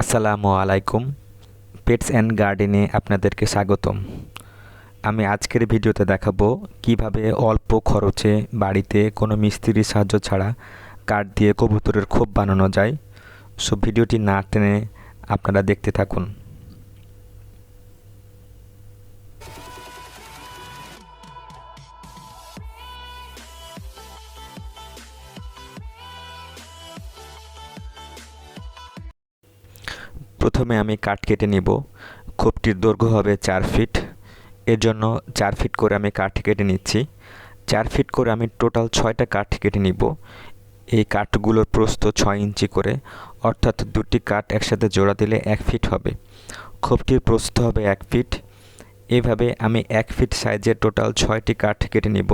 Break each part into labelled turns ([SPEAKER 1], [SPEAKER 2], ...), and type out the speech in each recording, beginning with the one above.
[SPEAKER 1] আসসালামু আলাইকুম। Pets and গার্ডেনে আপনাদেরকে স্বাগতম। আমি আজকের ভিডিওতে দেখাবো কীভাবে অল্প খরচে বাড়িতে কোনো মিস্ত্রির সাহায্য ছাড়া কাঠ দিয়ে কবুতরের খোপ বানানো যায়। সো ভিডিওটি না টেনে আপনারা দেখতে থাকুন। প্রথমে আমি কাঠ কেটে নিব। খোপটির দৈর্ঘ্য হবে চার ফিট। এর জন্য চার ফিট করে আমি কাঠ কেটে নিচ্ছি। চার ফিট করে আমি টোটাল ছয়টা কাঠ কেটে নিব। এই কাঠগুলোর প্রস্থ ছয় ইঞ্চি করে, অর্থাৎ দুটি কাঠ একসাথে জোড়া দিলে এক ফিট হবে। খোপটির প্রস্থ হবে এক ফিট। এইভাবে আমি এক ফিট সাইজের টোটাল ছয়টি কাঠ কেটে নিব।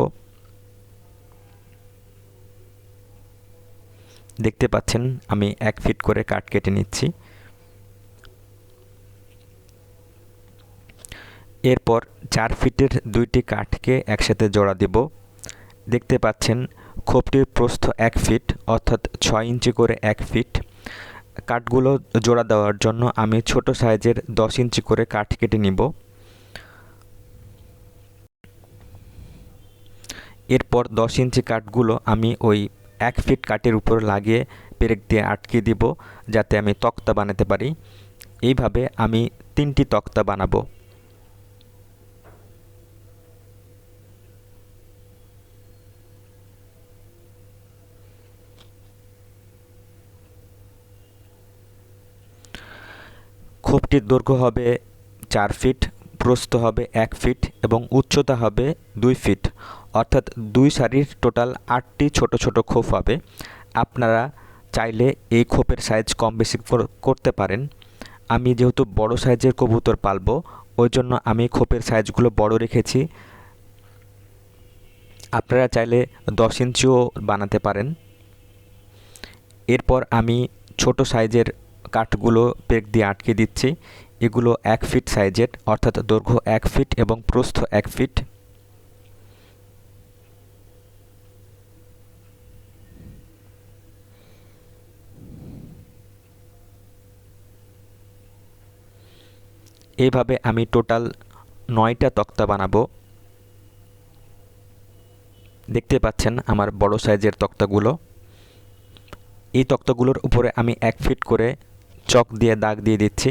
[SPEAKER 1] দেখতে পাচ্ছেন, আমি এক ফিট করে কাঠ কেটে নিচ্ছি। এরপর চার ফিটের দুইটি কাঠকে একসাথে জোড়া দেব। দেখতে পাচ্ছেন, খোপটির প্রস্থ এক ফিট, অর্থাৎ ছয় ইঞ্চি করে এক ফিট। কাঠগুলো জোড়া দেওয়ার জন্য আমি ছোট সাইজের দশ ইঞ্চি করে কাঠ কেটে নিব। এরপর দশ ইঞ্চি কাঠগুলো আমি ওই এক ফিট কাঠের উপর লাগিয়ে পেরেক দিয়ে আটকে দিব, যাতে আমি তক্তা বানাতে পারি। এইভাবে আমি তিনটি তক্তা বানাবো। খোপটির দৈর্ঘ্য হবে চার ফিট, প্রস্থ হবে এক ফিট এবং উচ্চতা হবে দুই ফিট। অর্থাৎ দুই সারির টোটাল আটটি ছোট ছোট খোপ হবে। আপনারা চাইলে এই খোপের সাইজ কম বেশি করতে পারেন। আমি যেহেতু বড় সাইজের কবুতর পালবো ওই জন্য আমি খোপের সাইজগুলো বড় রেখেছি। আপনারা চাইলে দশ ইঞ্চিও বানাতে পারেন। এরপর আমি ছোট সাইজের কাঠগুলো পেক দিয়ে আটকে দিচ্ছি। এগুলো এক ফিট সাইজের, অর্থাৎ দৈর্ঘ্য এক ফিট এবং প্রস্থ এক ফিট। এইভাবে আমি টোটাল নয়টা তক্তা বানাবো। দেখতে পাচ্ছেন আমার বড় সাইজের তক্তাগুলো। এই তক্তাগুলোর উপরে আমি এক ফিট করে চক দিয়ে দাগ দিয়ে দিচ্ছি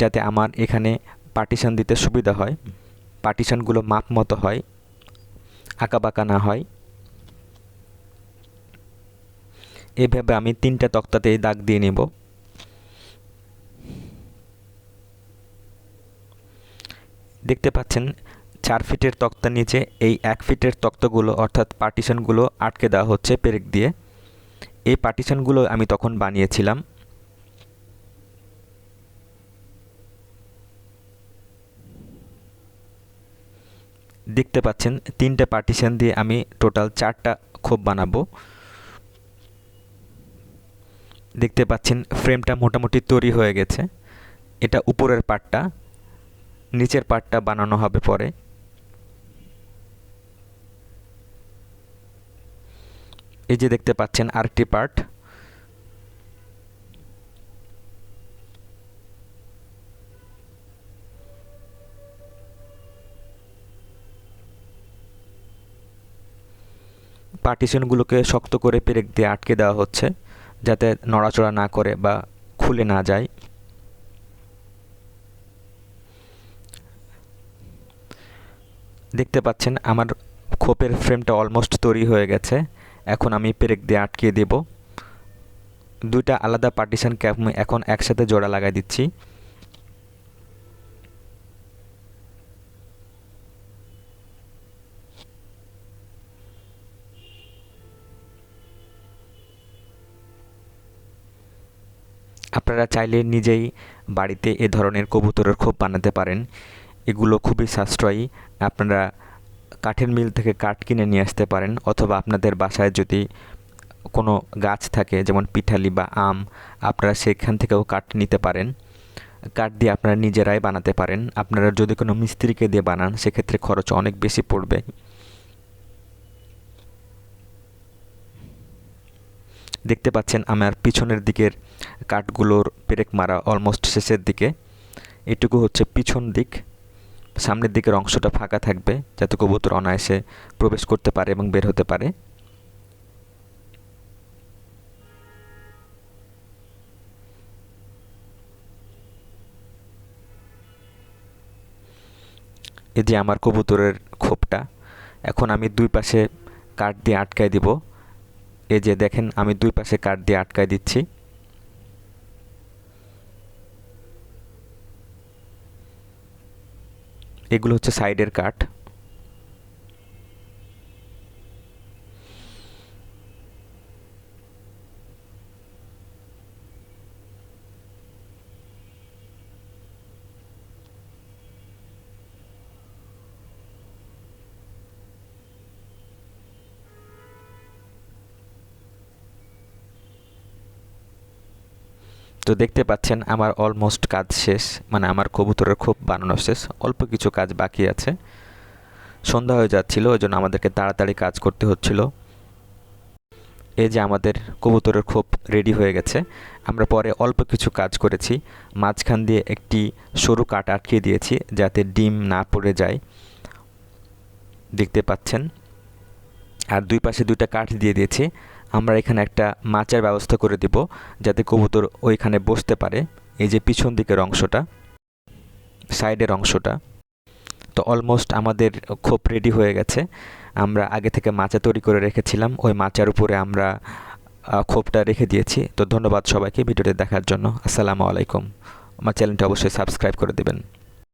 [SPEAKER 1] যাতে আমার এখানে পার্টিশান দিতে সুবিধা হয়। পার্টিশানগুলো মাপ মতো হয়, আঁকাবাঁকা না হয়। এভাবে আমি তিনটা তক্তাতে দাগ দিয়ে নেব। দেখতে পাচ্ছেন, চার ফিটের তক্তা নিচে এই এক ফিটের তক্তাগুলো অর্থাৎ পার্টিশনগুলো আটকে দেওয়া হচ্ছে পেরেক দিয়ে। এই পার্টিশনগুলো আমি তখন বানিয়েছিলাম। দেখতে পাচ্ছেন, তিনটে পার্টিশন দিয়ে আমি টোটাল চারটা খোপ বানাবো। দেখতে পাচ্ছেন ফ্রেমটা মোটামুটি তৈরি হয়ে গেছে। এটা উপরের পার্টটা নিচের পার্টটা বানানো হবে পরে। এই যে দেখতে পাচ্ছেন আরেকটি পার্ট পার্টিশনগুলোকে শক্ত করে পেরেক দিয়ে আটকে দেওয়া হচ্ছে, যাতে নড়াচড়া না করে বা খুলে না যায়। দেখতে পাচ্ছেন, আমার খোপের ফ্রেমটা অলমোস্ট তৈরি হয়ে গেছে। এখন আমি পেরেক দিয়ে আটকিয়ে দেব। দুইটা আলাদা পার্টিশনকে আমি এখন একসাথে জোড়া লাগাই দিচ্ছি। আপনারা চাইলে নিজেই বাড়িতে এ ধরনের কবুতরের খোপ বানাতে পারেন। এগুলো খুবই সাশ্রয়ী। আপনারা কাঠের মিল থেকে কাঠ কিনে নিয়ে আসতে পারেন অথবা আপনাদের বাসায় যদি কোনো গাছ থাকে, যেমন পিঠালি বা আম, আপনারা সেখান থেকেও কাঠ নিতে পারেন। কাঠ দিয়ে আপনারা নিজেরাই বানাতে পারেন। আপনারা যদি কোনো মিস্ত্রিকে দিয়ে বানান, সেক্ষেত্রে খরচ অনেক বেশি পড়বে। দেখতে পাচ্ছেন আমার পিছনের দিকের কাঠগুলোর পেরেক মারা অলমোস্ট শেষের দিকে। এটুকু হচ্ছে পিছন দিক। সামনের দিকের অংশটা ফাঁকা থাকবে, যাতে কবুতর অনায়াসে প্রবেশ করতে পারে এবং বের হতে পারে। এই যে আমার কবুতরের খোপটা, এখন আমি দুই পাশে কাঠ দিয়ে আটকায় দিব। এই যে দেখেন আমি দুই পাশে কাঠ দিয়ে আটকায় দিচ্ছি। এগুলো হচ্ছে সাইডের কাঠ। তো দেখতে পাচ্ছেন আমার অলমোস্ট কাজ শেষ মানে আমার কবুতরের খুব বানানো শেষ, অল্প কিছু কাজ বাকি আছে। সন্ধ্যা হয়ে যাচ্ছিল, ওই জন্য আমাদেরকে তাড়াতাড়ি কাজ করতে হচ্ছিল। এই যে আমাদের কবুতরের খোপ রেডি হয়ে গেছে, আমরা পরে অল্প কিছু কাজ করেছি। মাঝখান দিয়ে একটি সরু কাঠ আটকে দিয়েছি, যাতে ডিম না পড়ে যায়। দেখতে পাচ্ছেন, আর দুই পাশে দুইটা কাঠ দিয়ে দিয়েছি। আমরা এখানে একটা মাচার ব্যবস্থা করে দিব যাতে কবুতর ওইখানে বসতে পারে। এই যে পিছন দিকের অংশটা, সাইডের অংশটা। তো অলমোস্ট আমাদের খোপ রেডি হয়ে গেছে। আমরা আগে থেকে মাচা তৈরি করে রেখেছিলাম, ওই মাচার উপরে আমরা খোপটা রেখে দিয়েছি। তো ধন্যবাদ সবাইকে ভিডিওটি দেখার জন্য। আসসালামু আলাইকুম। আমার চ্যানেলটি অবশ্যই সাবস্ক্রাইব করে দেবেন।